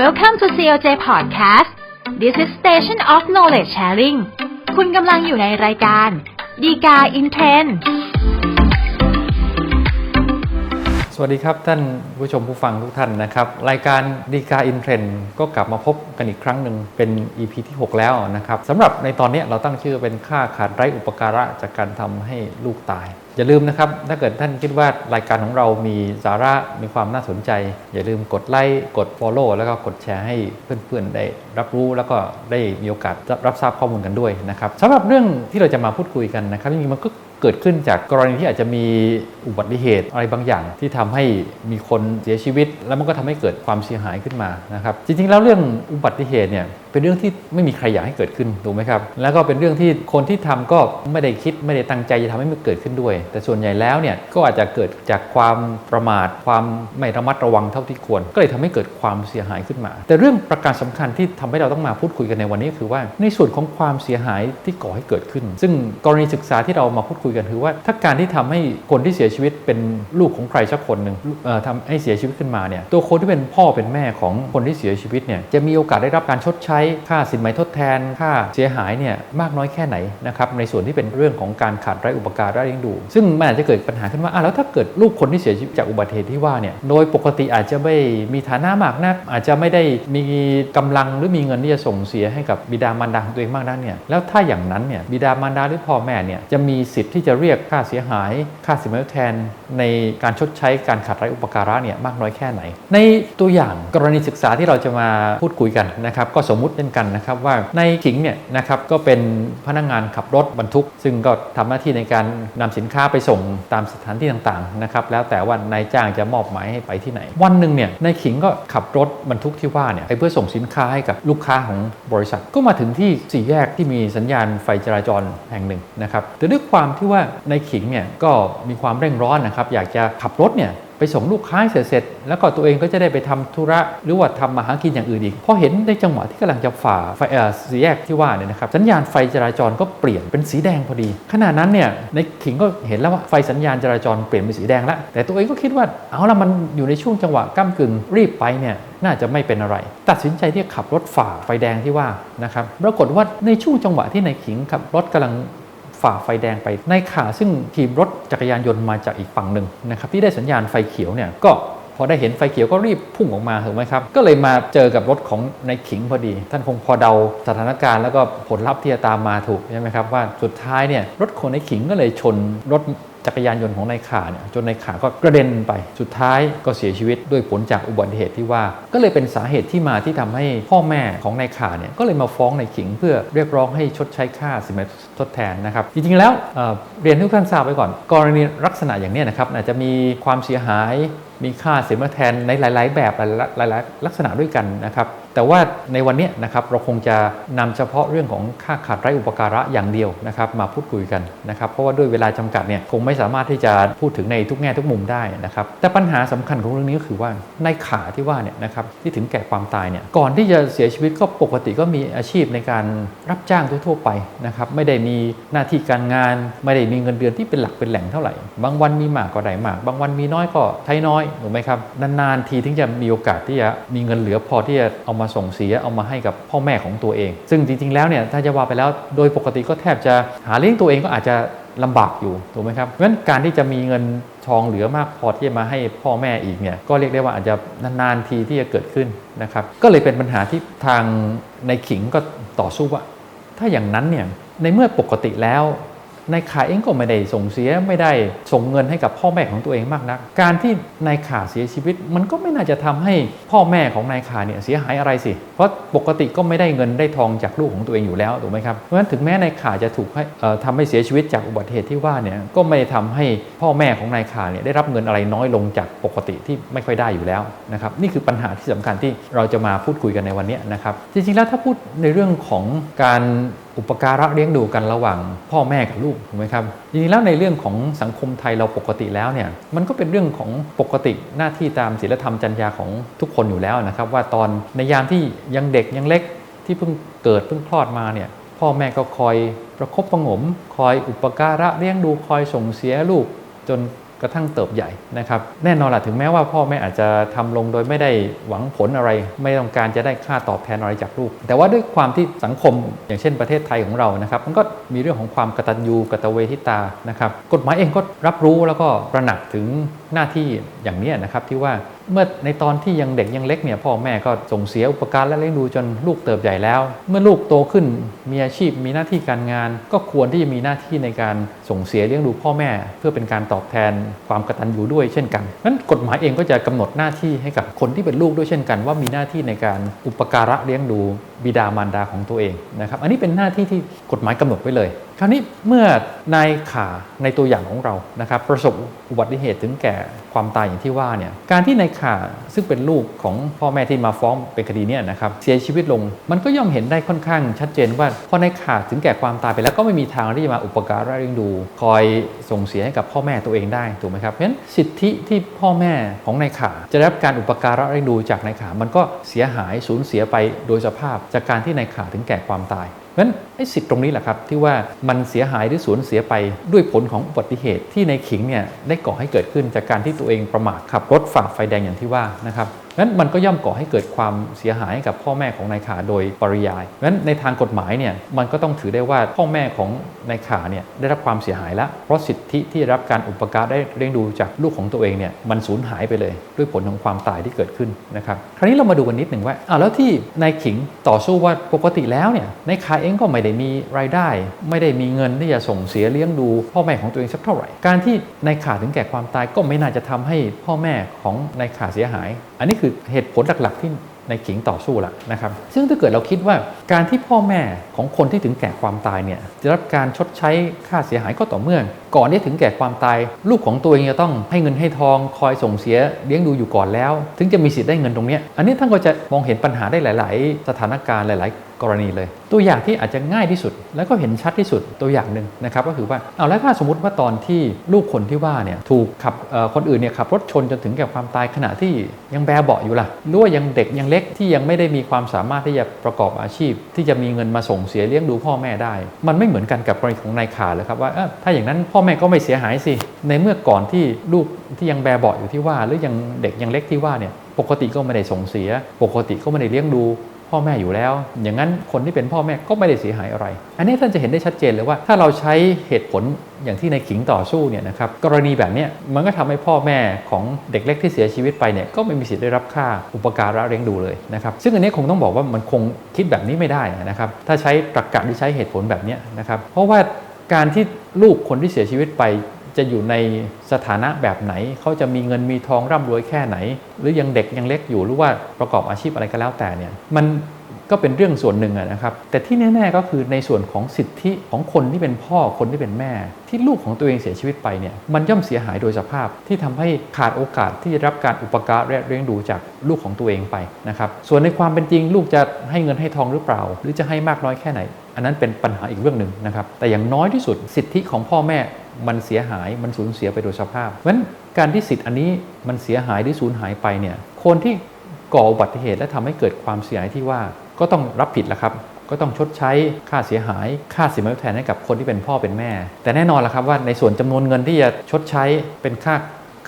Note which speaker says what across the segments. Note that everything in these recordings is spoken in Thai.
Speaker 1: Welcome to CLJ Podcast This is Station of Knowledge Sharing คุณกำลังอยู่ในรายการดีกาอินเทรน
Speaker 2: สวัสดีครับท่านผู้ชมผู้ฟังทุกท่านนะครับ รายการดีกาอินเทรนก็กลับมาพบกันอีกครั้งหนึ่งเป็น EP ที่ 6 แล้วนะครับสำหรับในตอนนี้เราตั้งชื่อเป็นค่าขาดไร้อุปการะจากการทำให้ลูกตาย อย่าลืมนะครับ ถ้าเกิดท่านคิดว่ารายการของเรามีสาระมีความน่าสนใจ อย่าลืมกดไลค์กด Follow แล้วก็กดแชร์ให้เพื่อนๆได้รับรู้แล้วก็ได้มีโอกาสรับทราบข้อมูลกันด้วยนะครับสำหรับเรื่องที่เราจะมาพูดคุยกันนะครับจริงๆมันก็ เกิดขึ้นจากกรณีที่อาจจะมีอุบัติเหตุอะไรบางอย่าง ที่ทำให้มีคนเสียชีวิต แล้วมันก็ทำให้เกิดความเสียหายขึ้นมานะครับ จริงๆแล้วเรื่องอุบัติเหตุเนี่ยเป็นเรื่องที่ไม่มีใครอยากให้เกิดขึ้นถูกไหมครับ แล้วก็เป็นเรื่องที่คนที่ทำก็ไม่ได้คิดไม่ได้ตั้งใจจะทำให้มันเกิดขึ้นด้วย แต่ส่วนใหญ่แล้วเนี่ยก็อาจจะเกิดจากความประมาท ความไม่ระมัดระวังเท่าที่ควร ก็เลยทำให้เกิดความเสียหายขึ้นมา แต่เรื่องประการสำคัญที่ทำให้เราต้องมาพูดคุยกันในวันนี้คือว่าในส่วนของความเสียหายที่ก่อให้เกิดขึ้น ซึ่งกรณีศึกษาที่เรามาพูดคุยกันคือว่า ถ้าการที่ทำให้คนที่เสียชีวิตเป็นลูกของใครสักคนหนึ่งทำให้เสียชีวิตขึ้นมาเนี่ยตัวคนที่เป็นพ่อเป็นแม่ของคนที่เสียชีวิตเนี่ยจะมีโอกาสได้รับการชดใช้ค่าสินไหมทดแทน ค่าเสียหายเนี่ยมากน้อยแค่ไหนนะครับในส่วนที่เป็นเรื่องของการขาดไร้อุปการะเลี้ยงดู ซึ่งมันอาจจะเกิดปัญหาขึ้นว่าอะแล้วถ้าเกิดลูกคนที่เสียชีวิตจากอุบัติเหตุที่ว่าเนี่ยโดยปกติอาจจะไม่มีฐานะมากนัก อาจจะไม่ได้มีกำลังหรือมีเงินที่จะส่งเสียให้กับบิดามารดาของตัวเองมากนักเนี่ยแล้วถ้าอย่างนั้นเนี่ยบิดามารดาหรือพ่อแม่เนี่ยจะมีสิทธิ์ที่จะเรียกค่าเสียหาย ค่าสินไหมทดแทน ในการชดใช้การขาดไร้อุปการะเนี่ยมากน้อยแค่ไหน ในตัวอย่างกรณีศึกษาที่เราจะมาพูดคุยกันนะครับก็สมมุติเช่นกันนะครับว่าในขิงเนี่ยนะครับก็เป็นพนักงานขับรถบรรทุก ซึ่งก็ทำหน้าที่ในการนำสินค้าไปส่งตามสถานที่ต่างๆนะครับแล้วแต่ว่านายจ้างจะมอบหมายให้ไปที่ไหน วันหนึ่งเนี่ยนายขิงก็ขับรถบรรทุกที่ว่าเนี่ยไปเพื่อส่งสินค้าให้กับลูกค้าของบริษัท ก็มาถึงที่สี่แยกที่มีสัญญาณไฟจราจรแห่งหนึ่งนะครับแต่ด้วยความที่ว่านายขิงเนี่ยก็มีความเร่งร้อนนะครับอยากจะขับรถเนี่ย ไปส่งลูกค้าเสร็จเสร็จแล้วก็ตัวเองก็จะได้ไปทำธุระหรือว่าทำมาหากินอย่างอื่นอีกพอเห็นในจังหวะที่กำลังจะฝ่าไฟเออสีแยกที่ว่าเนี่ยนะครับสัญญาณไฟจราจรก็เปลี่ยนเป็นสีแดงพอดี ขณะนั้นเนี่ยในขิงก็เห็นแล้วว่าไฟสัญญาณจราจรเปลี่ยนเป็นสีแดงแล้วแต่ตัวเองก็คิดว่าเอาละมันอยู่ในช่วงจังหวะก้ากึ่งรีบไปเนี่ยน่าจะไม่เป็นอะไร ตัดสินใจที่จะขับรถฝ่าไฟแดงที่ว่านะครับปรากฏว่าในช่วงจังหวะที่ในขิงขับรถกำลัง ฝ่าไฟแดงไปในขาซึ่งทีมรถจักรยานยนต์มาจากอีกฝั่งหนึ่งนะครับที่ได้สัญญาณไฟเขียวเนี่ยก็พอได้เห็นไฟเขียวก็รีบพุ่งออกมาถูกไหมครับ ก็เลยมาเจอกับรถของนายขิงพอดี ท่านคงพอเดาสถานการณ์แล้วก็ผลลัพธ์ที่จะตามมาถูกใช่ไหมครับว่าสุดท้ายเนี่ยรถของนายขิงก็เลยชนรถ จักรยานยนต์ของนายขาเนี่ยจนนายขาก็กระเด็นไปสุดท้ายก็เสียชีวิตด้วยผลจากอุบัติเหตุที่ว่า ก็เลยเป็นสาเหตุที่มาที่ทำให้พ่อแม่ของนายขาเนี่ยก็เลยมาฟ้องนายขิงเพื่อเรียกร้องให้ชดใช้ค่าสินไหมทดแทนนะครับจริงๆแล้วเเรียนทุกท่านทราบไว้ก่อน กรณีลักษณะอย่างนี้นะครับอาจจะมีความเสียหายมีค่าสินไหมทดแทนในหลาย ๆ แบบหลายๆลักษณะด้วยกันนะครับ แต่ว่าในวันนี้นะครับเราคงจะนำเฉพาะเรื่องของค่าขาดไร้อุปการะอย่างเดียวนะครับมาพูดคุยกันนะครับเพราะว่าด้วยเวลาจำกัดเนี่ยคงไม่สามารถที่จะพูดถึงในทุกแง่ทุกมุมได้นะครับแต่ปัญหาสำคัญของเรื่องนี้ก็คือว่าในขาที่ว่าเนี่ยนะครับที่ถึงแก่ความตายเนี่ยก่อนที่จะเสียชีวิตก็ปกติก็มีอาชีพในการรับจ้างทั่วๆไปนะครับไม่ได้มีหน้าที่การงาน ไม่ได้มีเงินเดือนที่เป็นหลักเป็นแหล่งเท่าไหร่ บางวันมีมากก็ได้มาก บางวันมีน้อยก็ใช้น้อยถูกไหมครับนานๆทีถึงจะมีโอกาสที่จะมีเงินเหลือพอที่จะเอามาส่งเสียเอามาให้กับพ่อแม่ของตัวเอง ซึ่งจริงๆแล้วเนี่ยถ้าจะว่าไปแล้วโดยปกติก็แทบจะหาเลี้ยงตัวเองก็อาจจะลำบากอยู่ถูกไหมครับเพราะฉะนั้นการที่จะมีเงินทองเหลือมากพอที่จะมาให้พ่อแม่อีกเนี่ยก็เรียกได้ว่าอาจจะนานๆทีที่จะเกิดขึ้นนะครับก็เลยเป็นปัญหาที่ทางในขิงก็ต่อสู้ว่า ถ้าอย่างนั้นเนี่ยในเมื่อปกติแล้ว นายขาเองก็ไม่ได้ส่งเสียไม่ได้ส่งเงินให้กับพ่อแม่ของตัวเองมากนัก การที่นายขาเสียชีวิต มันก็ไม่น่าจะทำให้พ่อแม่ของนายขาเนี่ยเสียหายอะไรสิ เพราะปกติก็ไม่ได้เงินได้ทองจากลูกของตัวเองอยู่แล้วถูกไหมครับเพราะฉะนั้นถึงแม้นายขาจะถูกให้ทำให้เสียชีวิตจากอุบัติเหตุที่ว่าเนี่ยก็ไม่ได้ทำให้พ่อแม่ของนายขาเนี่ยได้รับเงินอะไรน้อยลงจากปกติที่ไม่ค่อยได้อยู่แล้วนะครับนี่คือปัญหาที่สำคัญที่เราจะมาพูดคุยกันในวันนี้นะครับจริงๆแล้วถ้าพูดในเรื่องของการ อุปการะเลี้ยงดูกันระหว่างพ่อแม่กับลูกถูกไหมครับจริงๆแล้วในเรื่องของสังคมไทยเราปกติแล้วเนี่ยมันก็เป็นเรื่องของปกติหน้าที่ตามศีลธรรมจรรยาของทุกคนอยู่แล้วนะครับ ว่าตอนในยามที่ยังเด็กยังเล็กที่เพิ่งเกิดเพิ่งคลอดมาเนี่ยพ่อแม่ก็คอยประคบประงม คอยอุปการะเลี้ยงดูคอยส่งเสียลูกจน กระทั่งเติบใหญ่นะครับแน่นอนละถึงแม้ว่าพ่อแม่อาจจะทำลงโดยไม่ได้หวังผลอะไร ไม่ต้องการจะได้ค่าตอบแทนอะไรจากลูก แต่ว่าด้วยความที่สังคมอย่างเช่นประเทศไทยของเรานะครับมันก็มีเรื่องของความกตัญญูกตเวทิตานะครับกฎหมายเองก็รับรู้แล้วก็ประหนักถึงหน้าที่อย่างนี้นะครับที่ว่า เมื่อในตอนที่ยังเด็กยังเล็กเนี่ยพ่อแม่ก็ส่งเสียอุปการและเลี้ยงดูจนลูกเติบใหญ่แล้ว เมื่อลูกโตขึ้นมีอาชีพมีหน้าที่การงาน ก็ควรที่จะมีหน้าที่ในการส่งเสียเลี้ยงดูพ่อแม่ เพื่อเป็นการตอบแทนความกตัญญูด้วยเช่นกันนั้นกฎหมายเองก็จะกำหนดหน้าที่ให้กับคนที่เป็นลูกด้วยเช่นกัน ว่ามีหน้าที่ในการอุปการะเลี้ยงดูบิดามารดาของตัวเองนะครับอันนี้เป็นหน้าที่ที่กฎหมายกำหนดไว้เลย คราวนี้เมื่อนายขาในตัวอย่างของเรานะครับประสบอุบัติเหตุถึงแก่ความตายอย่างที่ว่าเนี่ยการที่นายขาซึ่งเป็นลูกของพ่อแม่ที่มาฟ้องเป็นคดีเนี่ยนะครับเสียชีวิตลง มันก็ย่อมเห็นได้ค่อนข้างชัดเจนว่าพอนายขาถึงแก่ความตายไปแล้วก็ไม่มีทางที่จะมาอุปการะเลี้ยงดู คอยส่งเสียให้กับพ่อแม่ตัวเองได้ถูกไหมครับเพราะฉะนั้นสิทธิที่พ่อแม่ของนายขาจะได้รับการอุปการะเลี้ยงดูจากนายขามันก็เสียหายสูญเสียไปโดยสภาพจากการที่นายขาถึงแก่ความตาย ราะฉะนั้นไอ้สิทธิ์ตรงนี้แหละครับที่ว่ามันเสียหายหรือสูญเสียไปด้วยผลของอุบัติเหตุที่ในขิงเนี่ยได้ก่อให้เกิดขึ้นจากการที่ตัวเองประมาทขับรถฝ่าไฟแดงอย่างที่ว่านะครับ นั้นมันก็ย่อมก่อให้เกิดความเสียหายกับพ่อแม่ของนายขาโดยปริยายนั้นในทางกฎหมายเนี่ยมันก็ต้องถือได้ว่าพ่อแม่ของนายขาเนี่ยได้รับความเสียหายแล้ว เพราะสิทธิที่รับการอุปการะได้เลี้ยงดูจากลูกของตัวเองเนี่ยมันสูญหายไปเลย ด้วยผลของความตายที่เกิดขึ้นนะครับคราวนี้เรามาดูกันนิดหนึ่งว่าอ้าวแล้วที่นายขิงต่อสู้ว่าปกติแล้วเนี่ยนายขาเองก็ไม่ได้มีรายได้ ไม่ได้มีเงินที่จะส่งเสียเลี้ยงดูพ่อแม่ของตัวเองสักเท่าไหร่ การที่นายขาถึงแก่ความตายก็ไม่น่าจะทำให้พ่อแม่ของนายขาเสียหาย อันนี้คือเหตุผลหลักๆที่ในขิงต่อสู้ละนะครับ ซึ่งถ้าเกิดเราคิดว่าการที่พ่อแม่ของคนที่ถึงแก่ความตายเนี่ยจะรับการชดใช้ค่าเสียหายก็ต่อเมื่อ ก่อนที่ถึงแก่ความตาย ลูกของตัวเองจะต้องให้เงินให้ทองคอยส่งเสียเลี้ยงดูอยู่ก่อนแล้ว ถึงจะมีสิทธิ์ได้เงินตรงนี้ อันนี้ท่านก็จะมองเห็นปัญหาได้หลาย ๆ สถานการณ์หลาย ๆ กรณีเลย ตัวอย่างที่อาจจะง่ายที่สุด แล้วก็เห็นชัดที่สุดตัวอย่างหนึ่งนะครับก็คือว่าเอาแล้วถ้าสมมติว่าตอนที่ลูกคนที่ว่าเนี่ยถูกขับคนอื่นเนี่ยขับรถชนจนถึงแก่ความตายขณะที่ยังแบเบาะอยู่ล่ะหรือว่ายังเด็กยังเล็กที่ยังไม่ได้มีความสามารถที่จะประกอบอาชีพ ที่จะมีเงินมาส่งเสียเลี้ยงดูพ่อแม่ได้ มันไม่เหมือนกันกับกรณีของนายขาเลยครับว่าถ้าอย่างนั้นพ่อแม่ก็ไม่เสียหายสิในเมื่อก่อนที่ลูกที่ยังแบเบาะอยู่ที่ว่า หรือยังเด็กยังเล็กที่ว่าเนี่ยปกติก็ไม่ได้ส่งเสีย ปกติก็ไม่ได้เลี้ยงดู พ่อแม่อยู่แล้ว อย่างนั้นคนที่เป็นพ่อแม่ก็ไม่ได้เสียหายอะไร อันนี้ท่านจะเห็นได้ชัดเจนเลยว่า ถ้าเราใช้เหตุผลอย่างที่ในขิงต่อสู้เนี่ยนะครับกรณีแบบนี้มันก็ทำให้พ่อแม่ของเด็กเล็กที่เสียชีวิตไปเนี่ยก็ไม่มีสิทธิ์ได้รับค่าอุปการะเลี้ยงดูเลยนะครับซึ่งอันนี้คงต้องบอกว่ามันคงคิดแบบนี้ไม่ได้นะครับถ้าใช้ตรรกะที่ใช้เหตุผลแบบนี้นะครับเพราะว่าการที่ลูกคนที่เสียชีวิตไป จะอยู่ในสถานะแบบไหน เขาจะมีเงินมีทองร่ำรวยแค่ไหน หรือยังเด็กยังเล็กอยู่หรือว่าประกอบอาชีพอะไรก็แล้วแต่เนี่ยมันก็เป็นเรื่องส่วนหนึ่งนะครับ แต่ที่แน่ ๆ ก็คือในส่วนของสิทธิของคนที่เป็นพ่อคนที่เป็นแม่ ที่ลูกของตัวเองเสียชีวิตไปเนี่ยมันย่อมเสียหายโดยสภาพที่ทำให้ขาดโอกาสที่จะรับการอุปการะและเลี้ยงดูจากลูกของตัวเองไปนะครับส่วนในความเป็นจริงลูกจะให้เงินให้ทองหรือเปล่า หรือจะให้มากน้อยแค่ไหน อันนั้นเป็นปัญหาอีกเรื่องหนึ่งนะครับ แต่อย่างน้อยที่สุดสิทธิของพ่อแม่มันเสียหายมันสูญเสียไปโดยสภาพ เพราะฉะนั้นการที่สิทธิอันนี้มันเสียหายหรือสูญหายไปเนี่ยคนที่ก่ออุบัติเหตุและทำให้เกิดความเสียหายที่ว่าก็ต้องรับผิดละครับ ก็ต้องชดใช้ค่าเสียหาย ค่าสินไหมทดแทนให้กับคนที่เป็นพ่อเป็นแม่ แต่แน่นอนละครับว่าในส่วนจำนวนเงินที่จะชดใช้เป็นค่า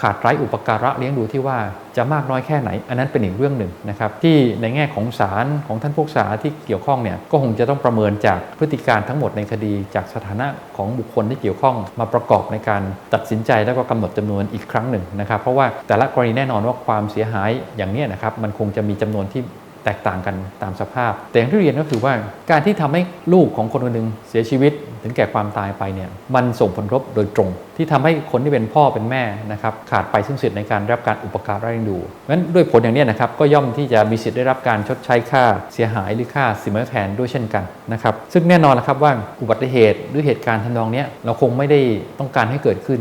Speaker 2: ขาดไร้อุปการะเลี้ยงดูที่ว่าจะมากน้อยแค่ไหน อันนั้นเป็นอีกเรื่องหนึ่งนะครับที่ในแง่ของศาลของท่านผู้พิพากษาที่เกี่ยวข้องเนี่ยก็คงจะต้องประเมินจากพฤติการทั้งหมดในคดีจากสถานะของบุคคลที่เกี่ยวข้องมาประกอบในการตัดสินใจแล้วก็กำหนดจำนวนอีกครั้งหนึ่งนะครับ เพราะว่าแต่ละกรณีแน่นอนว่าความเสียหายอย่างเนี้ยนะครับมันคงจะมีจำนวนที่ แตกต่างกันตามสภาพ แต่อย่างที่เรียนก็คือว่าการที่ทำให้ลูกของคนคนหนึ่งเสียชีวิตถึงแก่ความตายไปเนี่ยมันส่งผลกระทบโดยตรง ที่ทำให้คนที่เป็นพ่อเป็นแม่นะครับขาดไปซึ่งสิทธิ์ในการรับการอุปการะเลี้ยงดูเพราะฉะนั้นด้วยผลอย่างนี้นะครับก็ย่อมที่จะมีสิทธิ์ได้รับการชดใช้ค่าเสียหายหรือค่าสินไหมทดแทนด้วยเช่นกันนะครับซึ่งแน่นอนนะครับว่าอุบัติเหตุหรือเหตุการณ์ทำนองนี้เราคงไม่ได้ต้องการให้เกิดขึ้น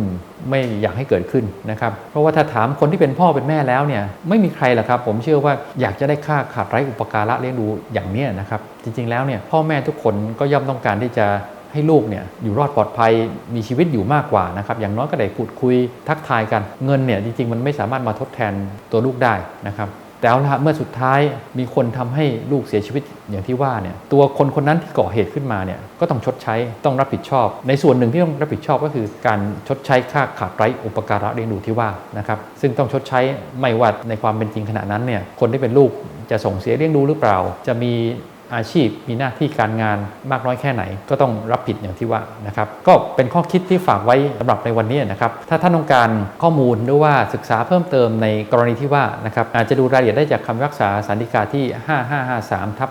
Speaker 2: ไม่อยากให้เกิดขึ้นนะครับ เพราะว่าถ้าถามคนที่เป็นพ่อเป็นแม่แล้วเนี่ยไม่มีใครหรอกครับ ผมเชื่อว่าอยากจะได้ค่าขาดไร้อุปการะเลี้ยงดูอย่างเนี้ยนะครับ จริงๆแล้วเนี่ยพ่อแม่ทุกคนก็ย่อมต้องการที่จะให้ลูกเนี่ยอยู่รอดปลอดภัยมีชีวิตอยู่มากกว่านะครับ อย่างน้อยก็ได้พูดคุยทักทายกันเงินเนี่ยจริงๆ มันไม่สามารถมาทดแทนตัวลูกได้นะครับ แต่เอาละเมื่อสุดท้ายมีคนทำให้ลูกเสียชีวิตอย่างที่ว่าเนี่ยตัวคนคนนั้นที่ก่อเหตุขึ้นมาเนี่ยก็ต้องชดใช้ต้องรับผิดชอบ ในส่วนหนึ่งที่ต้องรับผิดชอบก็คือการชดใช้ค่าขาดไร้อุปการะเลี้ยงดูที่ว่านะครับซึ่งต้องชดใช้ไม่ว่าในความเป็นจริงขณะนั้นเนี่ยคนที่เป็นลูกจะส่งเสียเลี้ยงดูหรือเปล่า จะมี อาชีพมีหน้าที่การงานมากน้อยแค่ไหน ก็ต้องรับผิดอย่างที่ว่านะครับก็เป็นข้อคิดที่ฝากไว้สำหรับในวันนี้นะครับถ้าท่านต้องการข้อมูลหรือว่าศึกษาเพิ่มเติมในกรณีที่ว่านะครับอาจจะดูรายละเอียดได้จากคำรักษาสันติกาที่ 5553ทับ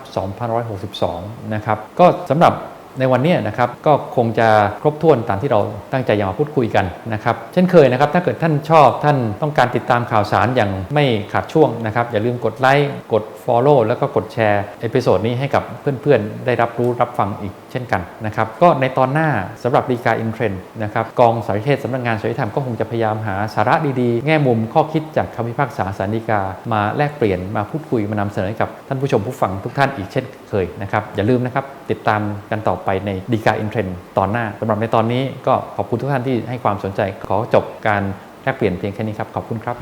Speaker 2: 2562 นะครับก็สำหรับ ในวันนี้นะครับก็คงจะครบถ้วนตามที่เราตั้งใจจะมาพูดคุยกันนะครับเช่นเคยนะครับ ถ้าเกิดท่านชอบท่านต้องการติดตามข่าวสารอย่างไม่ขาดช่วงนะครับ อย่าลืมกดไลค์กด Follow แล้วก็กดแชร์เอพิโซดนี้ให้กับเพื่อนๆ ได้รับรู้รับฟังอีกเช่นกันนะครับก็ในตอนหน้าสำหรับดีกาอินเทรนด์นะครับกองสารเทศสำนักงานสารธรรมก็คงจะพยายามหาสาระดีๆ แง่มุมข้อคิดจากคำพิพากษาสารดีกามาแลกเปลี่ยนมาพูดคุยมานำเสนอให้กับท่านผู้ชมผู้ฟังทุกท่านอีกเช่นเคยนะครับอย่าลืมนะครับติดตามกันต่อไปในดีกาอินเทรนตอนหน้าสำหรับในตอนนี้ก็ขอบคุณทุกท่านที่ให้ความสนใจขอจบการแลกเปลี่ยนเพียงแค่นี้ครับ ขอบคุณครับ